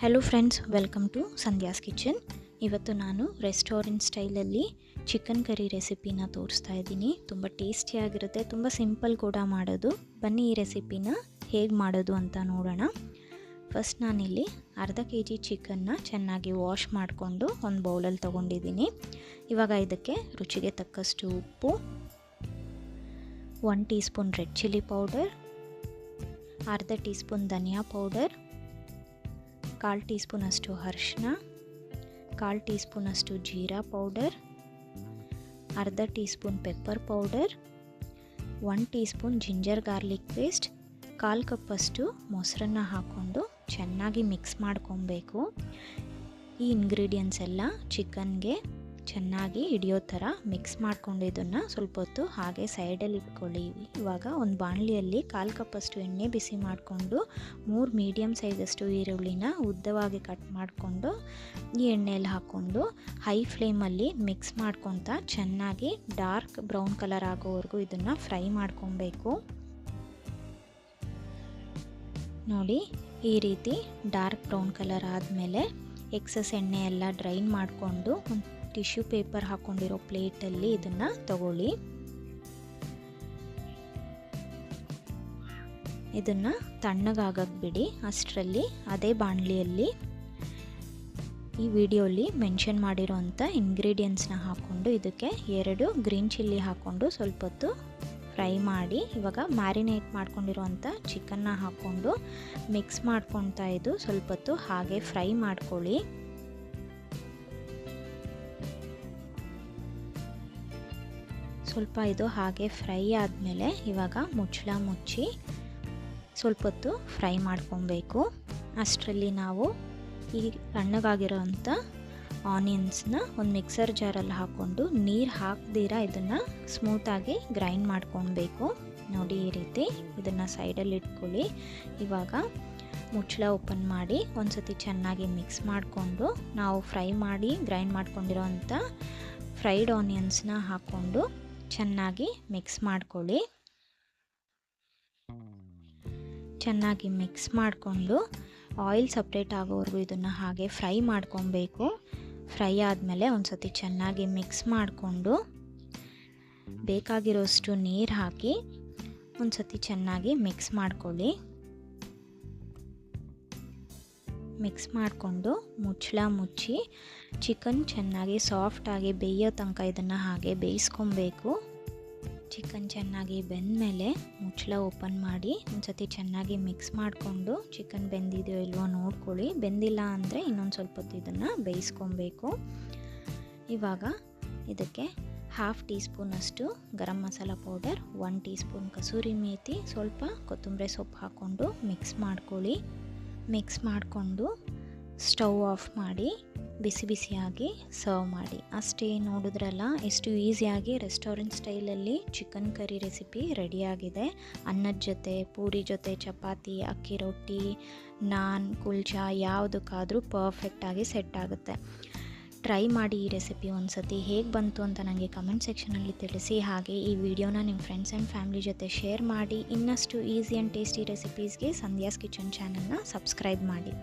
Hello friends welcome to Sandhya's kitchen ಇವತ್ತು ನಾನು restaurant ಸ್ಟೈಲಲ್ಲಿ ಚಿಕನ್ ಕರಿ ರೆಸಿಪಿನ ತೋರಿಸ್ತಾ ಇದ್ದೀನಿ. ತುಂಬ ಟೇಸ್ಟಿಯಾಗಿರುತ್ತೆ ತುಂಬ ಸಿಂಪಲ್ ಕೂಡ ಮಾಡೋದು. ಬನ್ನಿ ಈ ರೆಸಿಪಿನ ಹೇಗೆ ಮಾಡೋದು ಅಂತ ನೋಡೋಣ. ಫಸ್ಟ್ ನಾನಿಲ್ಲಿ ಅರ್ಧ ಕೆ ಜಿ ಚಿಕನ್ನ ಚೆನ್ನಾಗಿ ವಾಶ್ ಮಾಡಿಕೊಂಡು ಒಂದು ಬೌಲಲ್ಲಿ ತೊಗೊಂಡಿದ್ದೀನಿ. ಇವಾಗ ಇದಕ್ಕೆ ರುಚಿಗೆ ತಕ್ಕಷ್ಟು ಉಪ್ಪು one teaspoon red chilli powder ಅರ್ಧ ಟೀ ಸ್ಪೂನ್ ಧನಿಯಾ ಪೌಡರ್ ಕಾಲು ಟೀ ಸ್ಪೂನಷ್ಟು ಅರಿಶಿನ ಕಾಲು ಟೀ ಸ್ಪೂನಷ್ಟು ಜೀರಾ ಪೌಡರ್, ಅರ್ಧ teaspoon pepper powder, one teaspoon ginger garlic paste, ಕಾಲು ಕಪ್ಪಷ್ಟು ಮೊಸರನ್ನ ಹಾಕ್ಕೊಂಡು ಚೆನ್ನಾಗಿ ಮಿಕ್ಸ್ ಮಾಡ್ಕೊಬೇಕು. ಈ ಇಂಗ್ರೀಡಿಯೆಂಟ್ಸ್ ಎಲ್ಲ ಚಿಕನ್ಗೆ ಚೆನ್ನಾಗಿ ಹಿಡಿಯೋ ಥರ ಮಿಕ್ಸ್ ಮಾಡ್ಕೊಂಡು ಇದನ್ನು ಸ್ವಲ್ಪ ಹೊತ್ತು ಹಾಗೆ ಸೈಡಲ್ಲಿ ಇಟ್ಕೊಳ್ಳಿ. ಇವಾಗ ಒಂದು ಬಾಣಲಿಯಲ್ಲಿ ಕಾಲು ಕಪ್ಪಷ್ಟು ಎಣ್ಣೆ ಬಿಸಿ ಮಾಡಿಕೊಂಡು ಮೂರು ಮೀಡಿಯಮ್ ಸೈಜಷ್ಟು ಈರುಳ್ಳಿನ ಉದ್ದವಾಗಿ ಕಟ್ ಮಾಡಿಕೊಂಡು ಈ ಎಣ್ಣೆಯಲ್ಲಿ ಹಾಕ್ಕೊಂಡು ಹೈ ಫ್ಲೇಮಲ್ಲಿ ಮಿಕ್ಸ್ ಮಾಡ್ಕೊತ ಚೆನ್ನಾಗಿ ಡಾರ್ಕ್ ಬ್ರೌನ್ ಕಲರ್ ಆಗೋವರೆಗೂ ಇದನ್ನು ಫ್ರೈ ಮಾಡ್ಕೊಬೇಕು. ನೋಡಿ, ಈ ರೀತಿ ಡಾರ್ಕ್ ಬ್ರೌನ್ ಕಲರ್ ಆದಮೇಲೆ ಎಕ್ಸಸ್ ಎಣ್ಣೆ ಎಲ್ಲ ಡ್ರೈನ್ ಮಾಡಿಕೊಂಡು ಟಿಶ್ಯೂ ಪೇಪರ್ ಹಾಕ್ಕೊಂಡಿರೋ ಪ್ಲೇಟಲ್ಲಿ ಇದನ್ನು ತಗೊಳ್ಳಿ. ಇದನ್ನು ತಣ್ಣಗಾಗಕ್ಕೆ ಬಿಡಿ, ಅಷ್ಟರಲ್ಲಿ, ಅದೇ ಬಾಣಲಿಯಲ್ಲಿ. ಈ ವಿಡಿಯೋಲಿ ಮೆನ್ಷನ್ ಮಾಡಿರೋಂಥ ಇಂಗ್ರೀಡಿಯೆಂಟ್ಸ್ನ ಹಾಕ್ಕೊಂಡು ಇದಕ್ಕೆ ಎರಡು ಗ್ರೀನ್ ಚಿಲ್ಲಿ ಹಾಕ್ಕೊಂಡು ಸ್ವಲ್ಪ ಹೊತ್ತು ಫ್ರೈ ಮಾಡಿ, ಇವಾಗ ಮ್ಯಾರಿನೇಟ್ ಮಾಡ್ಕೊಂಡಿರುವಂಥ ಚಿಕನ್ನ ಹಾಕ್ಕೊಂಡು ಮಿಕ್ಸ್ ಮಾಡ್ಕೊತಾ ಇದ್ದು ಸ್ವಲ್ಪ ಹೊತ್ತು ಹಾಗೆ ಫ್ರೈ ಮಾಡ್ಕೊಳ್ಳಿ. ಸ್ವಲ್ಪ ಇದು ಹಾಗೆ ಫ್ರೈ ಆದಮೇಲೆ ಇವಾಗ ಮುಚ್ಚಳ ಮುಚ್ಚಿ ಸ್ವಲ್ಪ ಹೊತ್ತು ಫ್ರೈ ಮಾಡ್ಕೊಬೇಕು. ಅಷ್ಟರಲ್ಲಿ ನಾವು ಈ ತಣ್ಣಗಾಗಿರೋಂಥ ಆನಿಯನ್ಸ್ನ ಒಂದು ಮಿಕ್ಸರ್ ಜಾರಲ್ಲಿ ಹಾಕ್ಕೊಂಡು ನೀರು ಹಾಕ್ದಿರ ಇದನ್ನು ಸ್ಮೂತಾಗಿ ಗ್ರೈಂಡ್ ಮಾಡ್ಕೊಬೇಕು. ನೋಡಿ ಈ ರೀತಿ ಇದನ್ನು ಸೈಡಲ್ಲಿ ಇಟ್ಕೊಳ್ಳಿ. ಇವಾಗ ಮುಚ್ಚಳ ಓಪನ್ ಮಾಡಿ ಒಂದು ಸತಿ ಚೆನ್ನಾಗಿ ಮಿಕ್ಸ್ ಮಾಡಿಕೊಂಡು ನಾವು ಫ್ರೈ ಮಾಡಿ ಗ್ರೈಂಡ್ ಮಾಡ್ಕೊಂಡಿರೋ ಅಂಥ ಫ್ರೈಡ್ ಆನಿಯನ್ಸ್ನ ಹಾಕ್ಕೊಂಡು ಚೆನ್ನಾಗಿ ಮಿಕ್ಸ್ ಮಾಡ್ಕೊಳ್ಳಿ. ಚೆನ್ನಾಗಿ ಮಿಕ್ಸ್ ಮಾಡಿಕೊಂಡು ಆಯಿಲ್ ಸಪ್ರೇಟ್ ಆಗೋವರೆಗೂ ಇದನ್ನು ಹಾಗೆ ಫ್ರೈ ಮಾಡ್ಕೊಬೇಕು. ಫ್ರೈ ಆದಮೇಲೆ ಒಂದು ಸತಿ ಚೆನ್ನಾಗಿ ಮಿಕ್ಸ್ ಮಾಡಿಕೊಂಡು ಬೇಕಾಗಿರೋಷ್ಟು ನೀರು ಹಾಕಿ ಒಂದು ಸತಿ ಚೆನ್ನಾಗಿ ಮಿಕ್ಸ್ ಮಾಡ್ಕೊಳ್ಳಿ. ಮಿಕ್ಸ್ ಮಾಡಿಕೊಂಡು ಮುಚ್ಚಳ ಮುಚ್ಚಿ ಚಿಕನ್ ಚೆನ್ನಾಗಿ ಸಾಫ್ಟಾಗಿ ಬೇಯೋ ತನಕ ಇದನ್ನು ಹಾಗೆ ಬೇಯಿಸ್ಕೊಬೇಕು. ಚಿಕನ್ ಚೆನ್ನಾಗಿ ಬೆಂದಮೇಲೆ ಮುಚ್ಚಳ ಓಪನ್ ಮಾಡಿ ಒಂದು ಸತಿ ಚೆನ್ನಾಗಿ ಮಿಕ್ಸ್ ಮಾಡಿಕೊಂಡು ಚಿಕನ್ ಬೆಂದಿದೆಯೋ ಇಲ್ವೋ ನೋಡ್ಕೊಳ್ಳಿ. ಬೆಂದಿಲ್ಲ ಅಂದರೆ ಇನ್ನೊಂದು ಸ್ವಲ್ಪ ಹೊತ್ತು ಇದನ್ನು ಬೇಯಿಸ್ಕೊಬೇಕು. ಇವಾಗ ಇದಕ್ಕೆ ಹಾಫ್ ಟೀ ಸ್ಪೂನಷ್ಟು garam masala powder one teaspoon kasuri methi ಸ್ವಲ್ಪ ಕೊತ್ತಂಬರಿ ಸೊಪ್ಪು ಹಾಕ್ಕೊಂಡು ಮಿಕ್ಸ್ ಮಾಡ್ಕೊಳ್ಳಿ. ಮಿಕ್ಸ್ ಮಾಡಿಕೊಂಡು ಸ್ಟವ್ ಆಫ್ ಮಾಡಿ ಬಿಸಿ ಬಿಸಿಯಾಗಿ ಸರ್ವ್ ಮಾಡಿ. ಅಷ್ಟೇ ನೋಡಿದ್ರಲ್ಲ, ಎಷ್ಟು ಈಸಿಯಾಗಿ ರೆಸ್ಟೋರೆಂಟ್ ಸ್ಟೈಲಲ್ಲಿ ಚಿಕನ್ ಕರಿ ರೆಸಿಪಿ ರೆಡಿಯಾಗಿದೆ. ಅನ್ನದ ಜೊತೆ, ಪೂರಿ ಜೊತೆ, ಚಪಾತಿ, ಅಕ್ಕಿ ರೊಟ್ಟಿ, ನಾನ್, ಕುಲ್ಚಾ, ಯಾವುದಕ್ಕಾದರೂ ಪರ್ಫೆಕ್ಟಾಗಿ ಸೆಟ್ ಆಗುತ್ತೆ. ಟ್ರೈ ಮಾಡಿ ಈ ರೆಸಿಪಿ ಒಂದು ಸತಿ ಹೇಗೆ ಬಂತು ಅಂತ ನನಗೆ ಕಮೆಂಟ್ ಸೆಕ್ಷನಲ್ಲಿ ತಿಳಿಸಿ. ಹಾಗೆ ಈ ವಿಡಿಯೋನ ನಿಮ್ಮ ಫ್ರೆಂಡ್ಸ್ ಆ್ಯಂಡ್ ಫ್ಯಾಮಿಲಿ ಜೊತೆ ಶೇರ್ ಮಾಡಿ. ಇನ್ನಷ್ಟು ಈಸಿ ಆ್ಯಂಡ್ ಟೇಸ್ಟಿ ರೆಸಿಪೀಸ್ಗೆ ಸಂಧ್ಯಾಸ್ ಕಿಚನ್ ಚಾನಲ್ನ ಸಬ್ಸ್ಕ್ರೈಬ್ ಮಾಡಿ.